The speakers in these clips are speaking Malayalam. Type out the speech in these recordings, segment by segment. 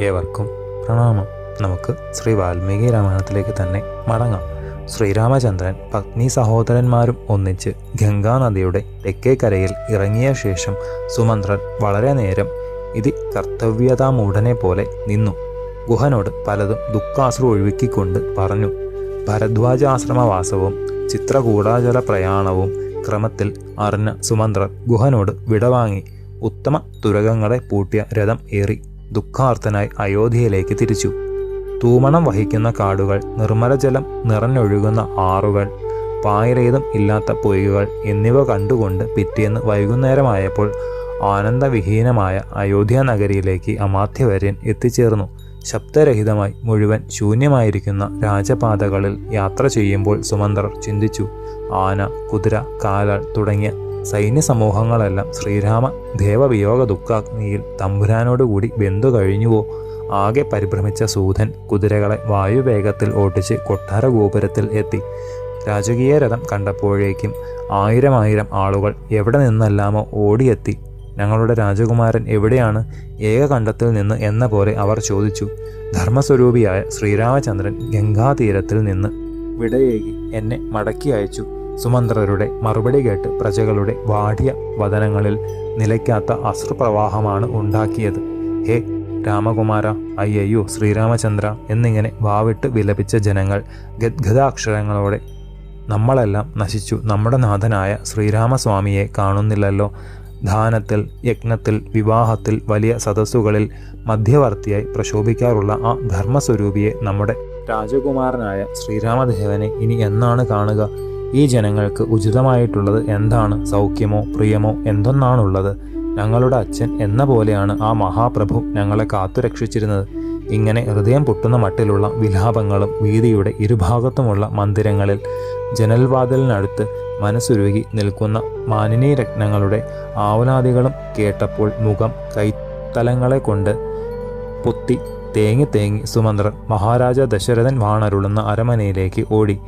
ഏവർക്കും പ്രണാമം. നമുക്ക് ശ്രീ വാൽമീകി രാമായണത്തിലേക്ക് തന്നെ മടങ്ങാം. ശ്രീരാമചന്ദ്രൻ പത്നി സഹോദരന്മാരും ഒന്നിച്ച് ഗംഗാനദിയുടെ തെക്കേക്കരയിൽ ഇറങ്ങിയ ശേഷം സുമന്ത്രൻ വളരെ നേരം ഇത് കർത്തവ്യതാമൂഢനെ പോലെ നിന്നു. ഗുഹനോട് പലതും ദുഃഖാശ്രു ഒഴുക്കിക്കൊണ്ട് പറഞ്ഞു. ഭരദ്വാജാശ്രമവാസവും ചിത്രകൂടാചല പ്രയാണവും ക്രമത്തിൽ അറിഞ്ഞ സുമന്ത്രർ ഗുഹനോട് വിടവാങ്ങി. ഉത്തമ തുരകങ്ങളെ പൂട്ടിയ രഥം ഏറി ദുഃഖാർത്ഥനായി അയോധ്യയിലേക്ക് തിരിച്ചു. തൂമണം വഹിക്കുന്ന കാടുകൾ നിർമ്മലജലം നിറഞ്ഞൊഴുകുന്ന ആറുകൾ പായരേതും ഇല്ലാത്ത പൊയ്കകൾ എന്നിവ കണ്ടുകൊണ്ട് പിറ്റേന്ന് വൈകുന്നേരമായപ്പോൾ ആനന്ദവിഹീനമായ അയോധ്യ നഗരിയിലേക്ക് അമാത്യവര്യൻ എത്തിച്ചേർന്നു. ശബ്ദരഹിതമായി മുഴുവൻ ശൂന്യമായിരിക്കുന്ന രാജപാതകളിൽ യാത്ര ചെയ്യുമ്പോൾ സുമന്ത്രർ ചിന്തിച്ചു ആന കുതിര കാലാൾ തുടങ്ങിയ സൈന്യ സമൂഹങ്ങളെല്ലാം ശ്രീരാമ ദേവവിയോഗ ദുഃഖാഗ്നിയിൽ തമ്പുരാനോടുകൂടി ബന്ധു കഴിഞ്ഞുവോ? ആകെ പരിഭ്രമിച്ച സൂതൻ കുതിരകളെ വായുവേഗത്തിൽ ഓട്ടിച്ച് കൊട്ടാര ഗോപുരത്തിൽ എത്തി. രാജകീയ രഥം കണ്ടപ്പോഴേക്കും ആയിരം ആയിരം ആളുകൾ എവിടെ നിന്നെല്ലാമോ ഓടിയെത്തി. ഞങ്ങളുടെ രാജകുമാരൻ എവിടെയാണ്? ഏകകണ്ഠത്തിൽ നിന്ന് എന്ന പോലെ അവർ ചോദിച്ചു. ധർമ്മസ്വരൂപിയായ ശ്രീരാമചന്ദ്രൻ ഗംഗാതീരത്തിൽ നിന്ന് വിടയേകി എന്നെ മടക്കി അയച്ചു. സുമന്ത്രരുടെ മറുപടി കേട്ട് പ്രജകളുടെ വാടിയ വദനങ്ങളിൽ നിലയ്ക്കാത്ത അശ്രുപ്രവാഹമാണ് ഉണ്ടാക്കിയത്. ഹേ രാമകുമാര അയ്യയ്യോ ശ്രീരാമചന്ദ്ര എന്നിങ്ങനെ വാവിട്ട് വിലപിച്ച ജനങ്ങൾ ഗദ്ഗദാക്ഷരങ്ങളോടെ നമ്മളെല്ലാം നശിച്ചു. നമ്മുടെ നാഥനായ ശ്രീരാമസ്വാമിയെ കാണുന്നില്ലല്ലോ. ദാനത്തിൽ യജ്ഞത്തിൽ വിവാഹത്തിൽ വലിയ സദസ്സുകളിൽ മധ്യവർത്തിയായി പ്രശോഭിക്കാറുള്ള ആ ധർമ്മസ്വരൂപിയെ നമ്മുടെ രാജകുമാരനായ ശ്രീരാമദേവനെ ഇനി എന്നാണ് കാണുക? ഈ ജനങ്ങൾക്ക് ഉചിതമായിട്ടുള്ളത് എന്താണ്? സൗഖ്യമോ പ്രിയമോ എന്തൊന്നാണുള്ളത്? ഞങ്ങളുടെ അച്ഛൻ എന്ന പോലെയാണ് ആ മഹാപ്രഭു ഞങ്ങളെ കാത്തുരക്ഷിച്ചിരുന്നത്. ഇങ്ങനെ ഹൃദയം പൊട്ടുന്ന മട്ടിലുള്ള വിലാപങ്ങളും വീതിയുടെ ഇരുഭാഗത്തുമുള്ള മന്ദിരങ്ങളിൽ ജനൽവാതിലിനടുത്ത് മനസ്സുരുകി നിൽക്കുന്ന മാനിനീ രത്നങ്ങളുടെ ആവലാദികളും കേട്ടപ്പോൾ മുഖം കൈത്തലങ്ങളെ കൊണ്ട് പൊത്തി തേങ്ങി തേങ്ങി സുമന്ത്രൻ മഹാരാജ ദശരഥൻ വാണരുളുന്ന അരമനയിലേക്ക് ഓടി.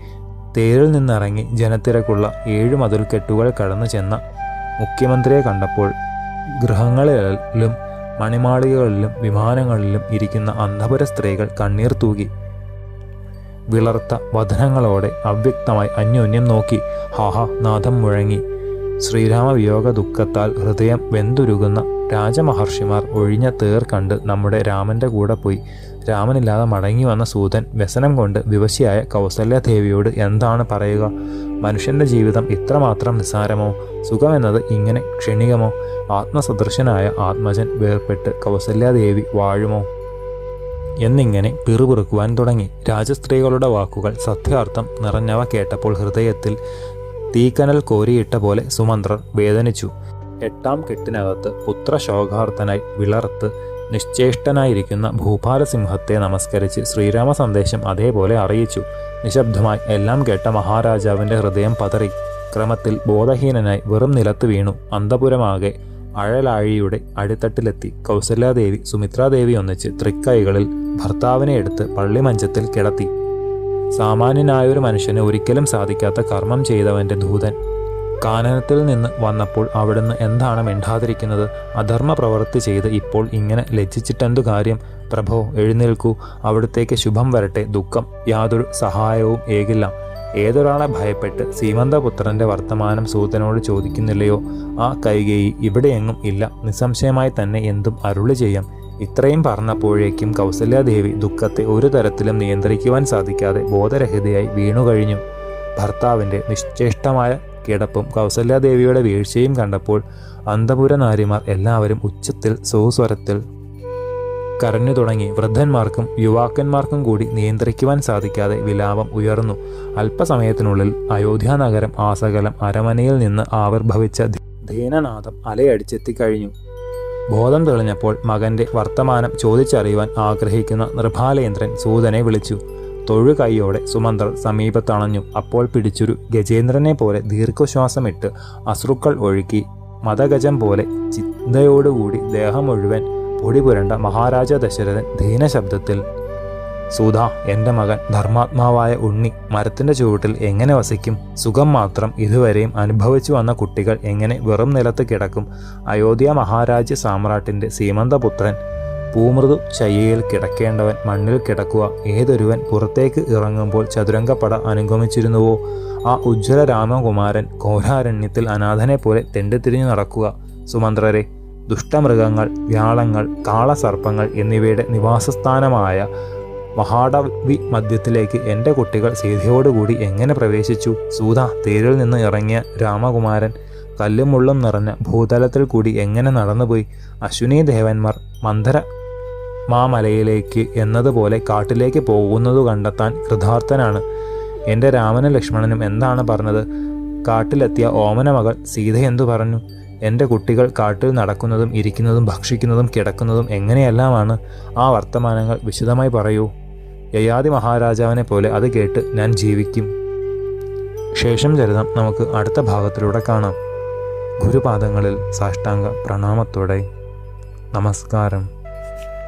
തേരിൽ നിന്നിറങ്ങി ജനത്തിരക്കുള്ള ഏഴ് മതിൽക്കെട്ടുകൾ കടന്നു ചെന്ന മുഖ്യമന്ത്രിയെ കണ്ടപ്പോൾ ഗൃഹങ്ങളിലും മണിമാളികകളിലും വിമാനങ്ങളിലും ഇരിക്കുന്ന അന്ധപുര സ്ത്രീകൾ കണ്ണീർ തൂകി വിളർത്ത വധനങ്ങളോടെ അവ്യക്തമായി അന്യോന്യം നോക്കി. ഹാഹ നാഥം മുഴങ്ങി. ശ്രീരാമവിയോഗ ദുഃഖത്താൽ ഹൃദയം വെന്തുരുകുന്ന രാജമഹർഷിമാർ ഒഴിഞ്ഞ തേർ കണ്ട് നമ്മുടെ രാമന്റെ കൂടെ പോയി. രാമനില്ലാതെ മടങ്ങി വന്ന സൂതൻ വ്യസനം കൊണ്ട് വിവശിയായ കൗസല്യദേവിയോട് എന്താണ് പറയുക? മനുഷ്യന്റെ ജീവിതം ഇത്രമാത്രം നിസ്സാരമോ? സുഖമെന്നത് ഇങ്ങനെ ക്ഷണികമോ? ആത്മസദൃശനായ ആത്മജൻ വേർപെട്ട് കൗസല്യാദേവി വാഴുമോ? എന്നിങ്ങനെ പിറുപിറുക്കുവാൻ തുടങ്ങി. രാജസ്ത്രീകളുടെ വാക്കുകൾ സത്യാർത്ഥം നിറഞ്ഞവ കേട്ടപ്പോൾ ഹൃദയത്തിൽ തീക്കനൽ കോരിയിട്ട പോലെ സുമന്ത്രർ വേദനിച്ചു. എട്ടാം കെട്ടിനകത്ത് പുത്രശോകാർത്ഥനായി വിളർത്ത് നിശ്ചേഷ്ടനായിരിക്കുന്ന ഭൂപാലസിംഹത്തെ നമസ്കരിച്ച് ശ്രീരാമ സന്ദേശം അതേപോലെ അറിയിച്ചു. നിശബ്ദമായി എല്ലാം കേട്ട മഹാരാജാവിന്റെ ഹൃദയം പതറി. ക്രമത്തിൽ ബോധഹീനനായി വെറും നിലത്ത് വീണു. അന്തപുരമാകെ അഴലാഴിയുടെ അടിത്തട്ടിലെത്തി. കൗസല്യാദേവി സുമിത്രാദേവി ഒന്നിച്ച് തൃക്കൈകളിൽ ഭർത്താവിനെ എടുത്ത് പള്ളിമഞ്ചത്തിൽ കിടത്തി. സാമാന്യനായൊരു മനുഷ്യന് ഒരിക്കലും സാധിക്കാത്ത കർമ്മം ചെയ്തവന്റെ ദൂതൻ കാനനത്തിൽ നിന്ന് വന്നപ്പോൾ അവിടുന്ന് എന്താണ് മിണ്ടാതിരിക്കുന്നത്? അധർമ്മ പ്രവൃത്തി ചെയ്ത് ഇപ്പോൾ ഇങ്ങനെ ലജ്ജിച്ചിട്ടെന്തു കാര്യം? പ്രഭോ എഴുന്നേൽക്കൂ. അവിടുത്തേക്ക് ശുഭം വരട്ടെ. ദുഃഖം യാതൊരു സഹായവും ഏകില്ല. ഏതൊരാളെ ഭയപ്പെട്ട് സീമന്തപുത്രന്റെ വർത്തമാനം സൂതനോട് ചോദിക്കുന്നില്ലയോ? ആ കൈകേയി ഇവിടെയെങ്ങും ഇല്ല. നിസ്സംശയമായി തന്നെ എന്തും അരുളി ചെയ്യാം. ഇത്രയും പറഞ്ഞപ്പോഴേക്കും കൗസല്യാദേവി ദുഃഖത്തെ ഒരു തരത്തിലും നിയന്ത്രിക്കുവാൻ സാധിക്കാതെ ബോധരഹിതയായി വീണുകഴിഞ്ഞു. ഭർത്താവിന്റെ നിശ്ചേഷ്ടമായ കിടപ്പും കൗസല്യാദേവിയുടെ വീഴ്ചയും കണ്ടപ്പോൾ അന്തപുര നാരിമാർ എല്ലാവരും ഉച്ചത്തിൽ സുസ്വരത്തിൽ കരഞ്ഞു തുടങ്ങി. വൃദ്ധന്മാർക്കും യുവാക്കന്മാർക്കും കൂടി നിയന്ത്രിക്കുവാൻ സാധിക്കാതെ വിലാപം ഉയർന്നു. അല്പസമയത്തിനുള്ളിൽ അയോധ്യ നഗരം ആസകലം അരമനയിൽ നിന്ന് ആവിർഭവിച്ച ധീനനാഥം അലയടിച്ചെത്തിക്കഴിഞ്ഞു. ബോധം തെളിഞ്ഞപ്പോൾ മകന്റെ വർത്തമാനം ചോദിച്ചറിയുവാൻ ആഗ്രഹിക്കുന്ന നൃപാലേന്ദ്രൻ സൂതനെ വിളിച്ചു. തൊഴു കൈയോടെ സുമന്ത്രർ സമീപത്തണഞ്ഞു. അപ്പോൾ പിടിച്ചൊരു ഗജേന്ദ്രനെ പോലെ ദീർഘശ്വാസമിട്ട് അശ്രുക്കൾ ഒഴുക്കി മതഗജം പോലെ ചിന്തയോടുകൂടി ദേഹം മുഴുവൻ പൊടി പുരണ്ട മഹാരാജ ദശരഥൻ ദീനശബ്ദത്തിൽ സൂത എന്റെ മകൻ ധർമാത്മാവായ ഉണ്ണി മരത്തിന്റെ ചുവട്ടിൽ എങ്ങനെ വസിക്കും? സുഖം മാത്രം ഇതുവരെയും അനുഭവിച്ചു വന്ന കുട്ടികൾ എങ്ങനെ വെറും നിലത്ത് കിടക്കും? അയോധ്യ മഹാരാജ്യ സാമ്രാട്ടിന്റെ സീമന്തപുത്രൻ പൂമൃദു ശയ്യയിൽ കിടക്കേണ്ടവൻ മണ്ണിൽ കിടക്കുക. ഏതൊരുവൻ പുറത്തേക്ക് ഇറങ്ങുമ്പോൾ ചതുരംഗപ്പട അനുഗമിച്ചിരുന്നുവോ? ആ ഉജ്ജ്വല രാമകുമാരൻ ഘോരാരണ്യത്തിൽ അനാഥനെ പോലെ തെണ്ടിത്തിരിഞ്ഞു നടക്കുക. സുമന്ത്രരെ ദുഷ്ടമൃഗങ്ങൾ വ്യാളങ്ങൾ കാളസർപ്പങ്ങൾ എന്നിവയുടെ നിവാസസ്ഥാനമായ മഹാടവി മധ്യത്തിലേക്ക് എന്റെ കുട്ടികൾ സീതയോടുകൂടി എങ്ങനെ പ്രവേശിച്ചു? സൂത തേരിൽ നിന്ന് ഇറങ്ങിയ രാമകുമാരൻ കല്ലും മുള്ളും നിറഞ്ഞ ഭൂതലത്തിൽ കൂടി എങ്ങനെ നടന്നുപോയി? അശ്വിനി ദേവന്മാർ മന്ദര മാമലയിലേക്ക് എന്നതുപോലെ കാട്ടിലേക്ക് പോകുന്നതു കണ്ടെത്താൻ കൃതാർത്ഥനാണ്. എന്റെ രാമനും ലക്ഷ്മണനും എന്താണ് പറഞ്ഞത്? കാട്ടിലെത്തിയ ഓമന മകൾ സീത എന്തു പറഞ്ഞു? എന്റെ കുട്ടികൾ കാട്ടിൽ നടക്കുന്നതും ഇരിക്കുന്നതും ഭക്ഷിക്കുന്നതും കിടക്കുന്നതും എങ്ങനെയെല്ലാമാണ്? ആ വർത്തമാനങ്ങൾ വിശദമായി പറയൂ. യയാതി മഹാരാജാവിനെ പോലെ അത് കേട്ട് ഞാൻ ജീവിക്കും. ശേഷം ചരിതം നമുക്ക് അടുത്ത ഭാഗത്തിലൂടെ കാണാം. ഗുരുപാദങ്ങളിൽ സാഷ്ടാംഗ പ്രണാമത്തോടെ. നമസ്കാരം.